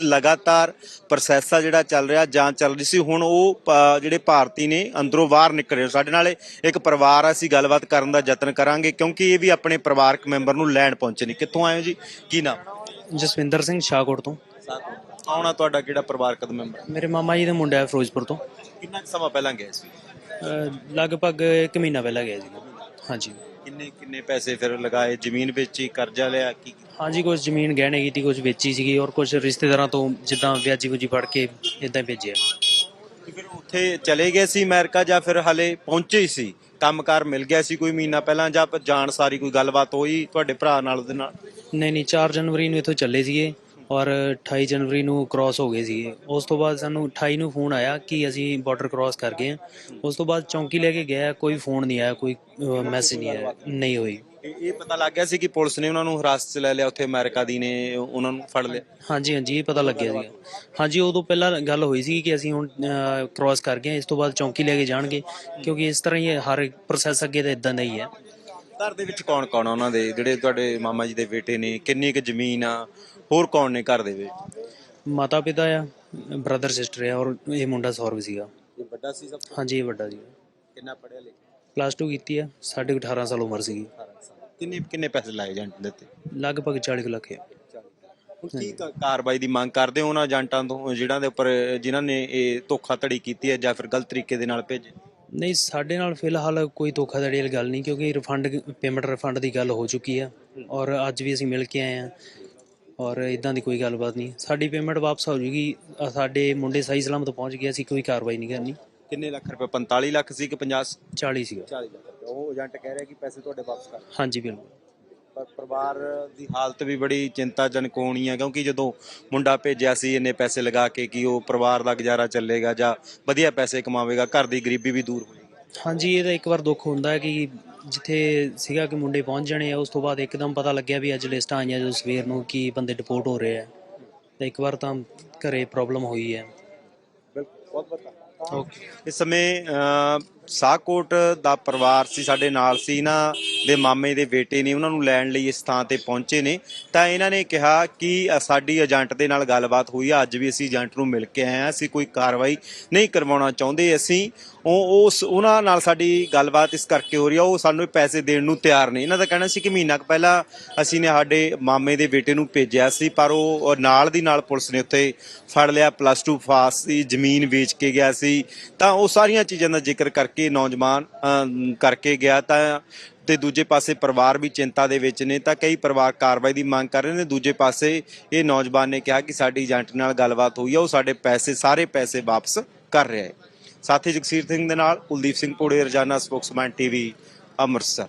ਲਗਾਤਾਰ ਪ੍ਰੋਸੈਸ ਆ ਜਿਹੜਾ ਚੱਲ ਰਿਹਾ ਜਾਂਚ ਚੱਲ ਰਹੀ ਸੀ। ਹੁਣ ਉਹ ਜਿਹੜੇ ਭਾਰਤੀ ਨੇ ਅੰਦਰੋਂ ਬਾਹਰ ਨਿਕਲ ਰਹੇ ਸਾਡੇ ਨਾਲ ਇੱਕ ਪਰਿਵਾਰ ਆ ਅਸੀਂ ਗੱਲਬਾਤ ਕਰਨ ਦਾ ਯਤਨ ਕਰਾਂਗੇ ਕਿਉਂਕਿ ਇਹ ਵੀ ਆਪਣੇ ਪਰਿਵਾਰਕ ਮੈਂਬਰ ਨੂੰ ਲੈਣ ਪਹੁੰਚੇ ਨੇ। ਕਿੱਥੋਂ ਆਏ ਹੋ ਜੀ? ਕੀ ਨਾਮ? ਜਸਵਿੰਦਰ ਸਿੰਘ ਸ਼ਾਹਕੋਟ ਤੋਂ। ਆਉਣਾ ਤੁਹਾਡਾ? ਕਿਹੜਾ ਪਰਿਵਾਰਕ ਮੈਂਬਰ? ਮੇਰੇ ਮਾਮਾ ਜੀ ਦਾ ਮੁੰਡਾ ਹੈ ਫਿਰੋਜ਼ਪੁਰ ਤੋਂ। ਕਿੰਨਾ ਕੁ ਸਮਾਂ ਪਹਿਲਾਂ ਗਏ ਸੀ? ਅਹ ਲਗਭਗ 1 ਮਹੀਨਾ ਪਹਿਲਾਂ ਗਿਆ ਸੀ ਹਾਂਜੀ। ਕਿੰਨੇ ਕਿੰਨੇ ਪੈਸੇ ਫਿਰ ਲਗਾਏ? ਜ਼ਮੀਨ ਵੇਚੀ ਕਰਜ਼ਾ ਲਿਆ ਕੀ ਹਾਂਜੀ ਕੁਝ ਜ਼ਮੀਨ ਗਹਿਣੇ ਕੀਤੀ ਕੁਝ ਵੇਚੀ ਸੀਗੀ ਔਰ ਕੁਝ ਰਿਸ਼ਤੇਦਾਰਾਂ ਤੋਂ ਜਿੱਦਾਂ ਵਿਆਜੀ ਵੂਜੀ ਫੜ ਕੇ ਇਦਾਂ ਭੇਜਿਆ। ਤੇ ਫਿਰ ਉੱਥੇ ਚਲੇ ਗਏ ਸੀ ਅਮਰੀਕਾ ਜਾਂ ਫਿਰ ਹਲੇ ਪਹੁੰਚੇ ਹੀ ਸੀ? ਕੰਮਕਾਰ ਮਿਲ ਗਿਆ ਸੀ ਕੋਈ ਮਹੀਨਾ ਪਹਿਲਾਂ ਜਾਂ ਜਾਣ ਸਾਰੀ ਕੋਈ ਗੱਲਬਾਤ ਹੋਈ ਤੁਹਾਡੇ ਭਰਾ ਨਾਲ ਉਹਦੇ ਨਾਲ? ਨਹੀਂ ਨਹੀਂ 4 ਜਨਵਰੀ ਨੂੰ ਇੱਥੋਂ ਚੱਲੇ ਸੀਗੇ। ਔਰ 28 ਜਨਵਰੀ ਨੂੰ ਕ੍ਰਾਸ ਹੋ ਗਏ ਸੀਗੇ। ਉਸ ਤੋਂ ਬਾਅਦ ਸਾਨੂੰ 28 ਨੂੰ ਫੋਨ ਆਇਆ ਕਿ ਅਸੀਂ ਬਾਰਡਰ ਕ੍ਰਾਸ ਕਰ ਗਏ ਹਾਂ। ਉਸ ਤੋਂ ਬਾਅਦ ਚੌਂਕੀ ਲੈ ਕੇ ਗਿਆ ਕੋਈ ਫੋਨ ਨਹੀਂ ਆਇਆ ਕੋਈ ਮੈਸੇਜ ਨਹੀਂ ਆਇਆ ਨਹੀਂ ਹੋਈ। ਇਹ ਪਤਾ ਲੱਗ ਗਿਆ ਸੀ ਕਿ ਪੁਲਿਸ ਨੇ ਉਹਨਾਂ ਨੂੰ ਹਿਰਾਸਤ 'ਚ ਲੈ ਲਿਆ ਉੱਥੇ ਅਮਰੀਕਾ ਦੀ ਨੇ ਉਹਨਾਂ ਨੂੰ ਫੜ ਲਿਆ। ਹਾਂਜੀ ਹਾਂਜੀ ਇਹ ਪਤਾ ਲੱਗਿਆ ਸੀਗਾ। ਹਾਂਜੀ ਉਦੋਂ ਪਹਿਲਾਂ ਗੱਲ ਹੋਈ ਸੀ ਕਿ ਅਸੀਂ ਹੁਣ ਕ੍ਰਾਸ ਕਰ ਗਏ ਇਸ ਤੋਂ ਬਾਅਦ ਚੌਂਕੀ ਲੈ ਕੇ ਜਾਣਗੇ ਕਿਉਂਕਿ ਇਸ ਤਰ੍ਹਾਂ ਹੀ ਹਰ ਪ੍ਰੋਸੈਸ ਅੱਗੇ ਤਾਂ ਇਦਾਂ ਦਾ ਹੀ ਹੈ। ਘਰ ਦੇ ਵਿੱਚ ਕੌਣ ਕੌਣ ਉਹਨਾਂ ਦੇ? ਜਿਹੜੇ ਤੁਹਾਡੇ ਮਾਮਾ ਜੀ ਦੇ ਬੇਟੇ ਨੇ ਕਿੰਨੀ ਕੁ ਜ਼ਮੀਨ ਆ? ਹੋਰ ਕੌਣ ਨੇ ਘਰ ਦੇ ਵਿੱਚ? ਮਾਤਾ ਪਿਤਾ ਆ ਬ੍ਰਦਰ ਸਿਸਟਰ ਆ ਔਰ ਇਹ ਮੁੰਡਾ ਸੌਰਵ ਸੀਗਾ। ਇਹ ਵੱਡਾ ਸੀ ਸਭ ਹਾਂਜੀ ਇਹ ਵੱਡਾ ਸੀਗਾ। ਕਿੰਨਾ ਪੜਿਆ ਲਿਖਿਆ? ਪਲੱਸ 2 ਕੀਤੀ ਆ ਸਾਢੇ ਕੁ 18 ਸਾਲ ਉਮਰ ਸੀਗੀ। ਕਿੰਨੇ ਕਿੰਨੇ ਪੈਸੇ ਲਾਏ ਏਜੰਟ ਦੇ ਤੇ ਲਗਭਗ 40 ਕੁ ਲੱਖ ਆ। ਹੁਣ ਕੀ ਕ- ਕਾਰਵਾਈ ਦੀ ਮੰਗ ਕਰਦੇ ਹੋ ਉਹਨਾਂ ਏਜੰਟਾਂ ਤੋਂ ਜਿਨ੍ਹਾਂ ਦੇ ਉੱਪਰ ਜਿਨ੍ਹਾਂ ਨੇ ਇਹ ਧੋਖਾਧੜੀ ਕੀਤੀ ਹੈ ਜਾਂ ਫਿਰ ਗਲਤ ਤਰੀਕੇ ਦੇ ਨਾਲ ਭੇਜੇ? ਨਹੀਂ ਸਾਡੇ ਨਾਲ ਫਿਲਹਾਲ ਕੋਈ ਧੋਖਾਧੜੀ ਵਾਲੀ ਗੱਲ ਨਹੀਂ ਕਿਉਂਕਿ ਰਿਫੰਡ ਪੇਮੈਂਟ ਰਿਫੰਡ ਦੀ ਗੱਲ ਹੋ ਚੁੱਕੀ ਆ। ਔਰ ਅੱਜ ਵੀ ਅਸੀਂ ਮਿਲ ਕੇ ਆਏ ਆ। ਔਰ ਇਦਾਂ ਦੀ ਕੋਈ ਗੱਲਬਾਤ ਨਹੀਂ। ਸਾਡੀ ਪੇਮੈਂਟ ਵਾਪਸ ਹੋ ਜੂਗੀ। ਸਾਡੇ ਮੁੰਡੇ ਸਹੀ ਸਲਾਮਤ ਪਹੁੰਚ ਗਏ ਅਸੀਂ ਕੋਈ ਕਾਰਵਾਈ ਨਹੀਂ ਕਰਨੀ। ਕਿੰਨੇ ਲੱਖ ਰੁਪਏ? 45 ਲੱਖ ਸੀ ਕਿ 50 40 ਸੀਗਾ। 40 ਲੱਖ ਰੁਪਏ। ਉਹ ਏਜੰਟ ਕਹਿ ਰਿਹਾ ਕਿ ਪੈਸੇ ਤੁਹਾਡੇ ਵਾਪਸ ਕਰ। ਹਾਂਜੀ ਬਿਲਕੁਲ। ਪਰ ਪਰਿਵਾਰ ਦੀ ਹਾਲਤ ਵੀ ਬੜੀ ਚਿੰਤਾਜਨਕ ਹੋਣੀ ਹੈ ਕਿਉਂਕਿ ਜਦੋਂ ਮੁੰਡਾ ਭੇਜਿਆ ਸੀ ਇੰਨੇ ਪੈਸੇ ਲਗਾ ਕੇ ਕਿ ਉਹ ਪਰਿਵਾਰ ਦਾ ਗੁਜ਼ਾਰਾ ਚੱਲੇਗਾ ਜਾਂ ਵਧੀਆ ਪੈਸੇ ਕਮਾਵੇਗਾ ਘਰ ਦੀ ਗਰੀਬੀ ਵੀ ਦੂਰ ਹੋਏਗੀ। ਹਾਂਜੀ ਇਹ ਤਾਂ ਇੱਕ ਵਾਰ ਦੁੱਖ ਹੁੰਦਾ ਹੈ ਕਿ ਜਿੱਥੇ ਸੀਗਾ ਕਿ ਮੁੰਡੇ ਪਹੁੰਚ ਜਾਣੇ ਆ ਉਸ ਤੋਂ ਬਾਅਦ ਇੱਕਦਮ ਪਤਾ ਲੱਗਿਆ ਵੀ ਅੱਜ ਲਿਸਟਾਂ ਆਈਆਂ ਜਦੋਂ ਸਵੇਰ ਨੂੰ ਕਿ ਬੰਦੇ ਡਿਪੋਰਟ ਹੋ ਰਹੇ ਆ। ਤਾਂ ਇੱਕ ਵਾਰ ਤਾਂ ਘਰੇ ਪ੍ਰੋਬਲਮ ਹੋਈ ਹੈ। ਬਹੁਤ ਬਹੁਤ ਓਕੇ ਇਸ ਸਮੇਂ ਅ, ਸਾਹਕੋਟ ਦਾ ਪਰਿਵਾਰ ਸੀ, ਸਾਡੇ ਨਾਲ ਸੀ ਇਹਨਾਂ ਦੇ ਮਾਮੇ ਦੇ ਬੇਟੇ ਨੇ, ਉਹਨਾਂ ਨੂੰ ਲੈਣ ਲਈ ਇਸ ਥਾਂ ਤੇ ਪਹੁੰਚੇ ਨੇ। ਤਾਂ ਇਹਨਾਂ ਨੇ ਕਿਹਾ ਕਿ ਸਾਡੀ ਏਜੰਟ ਦੇ ਨਾਲ ਗੱਲਬਾਤ ਹੋਈ ਆ ਅੱਜ ਵੀ ਅਸੀਂ ਏਜੰਟ ਨੂੰ ਮਿਲ ਕੇ ਆਏ ਆ ਅਸੀਂ ਕੋਈ ਕਾਰਵਾਈ ਨਹੀਂ ਕਰਵਾਉਣਾ ਚਾਹੁੰਦੇ, ਅਸੀਂ ਉਹ ਉਸ ਉਹਨਾਂ ਨਾਲ ਸਾਡੀ ਗੱਲਬਾਤ ਇਸ ਕਰਕੇ ਹੋ ਰਹੀ ਆ, ਉਹ ਸਾਨੂੰ ਪੈਸੇ ਦੇਣ ਨੂੰ ਤਿਆਰ ਨੇ। ਇਹਨਾਂ ਦਾ ਕਹਿਣਾ ਸੀ ਕਿ ਮਹੀਨਾ ਕੁ ਪਹਿਲਾਂ ਅਸੀਂ ਨੇ ਸਾਡੇ ਮਾਮੇ ਦੇ ਬੇਟੇ ਨੂੰ ਭੇਜਿਆ ਸੀ, ਪਰ ਉਹ ਨਾਲ ਦੀ ਨਾਲ ਪੁਲਿਸ ਨੇ ਉੱਥੇ ਫੜ ਲਿਆ, ਪਲੱਸ 2 ਪਾਸ ਸੀ ਜ਼ਮੀਨ ਵੇਚ ਕੇ ਗਿਆ ਸੀ। ਤਾਂ ਉਹ ਸਾਰੀਆਂ ਚੀਜ਼ਾਂ ਦਾ ਜ਼ਿਕਰ ਕਰਕੇ ਨੌਜਵਾਨ ਕਰਕੇ ਗਿਆ ਤਾਂ ਤੇ ਦੂਜੇ ਪਾਸੇ ਪਰਿਵਾਰ ਵੀ ਚਿੰਤਾ ਦੇ ਵਿੱਚ ਨੇ ਤਾਂ ਕਈ ਪਰਿਵਾਰ ਕਾਰਵਾਈ ਦੀ ਮੰਗ ਕਰ ਰਹੇ ਨੇ। ਦੂਜੇ ਪਾਸੇ ਇਹ ਨੌਜਵਾਨ ਨੇ ਕਿਹਾ ਕਿ ਸਾਡੀ ਏਜੰਟ ਨਾਲ ਗੱਲਬਾਤ ਹੋਈ ਆ, ਉਹ ਸਾਡੇ ਪੈਸੇ, ਸਾਰੇ ਪੈਸੇ ਵਾਪਸ ਕਰ ਰਿਹਾ ਹੈ। ਸਾਥੀ ਜਗਸੀਰ ਸਿੰਘ ਦੇ ਨਾਲ ਕੁਲਦੀਪ ਸਿੰਘ ਪੋੜੇ ਰੋਜ਼ਾਨਾ ਸਪੋਕਸਮੈਨ ਟੀਵੀ, ਅੰਮ੍ਰਿਤਸਰ।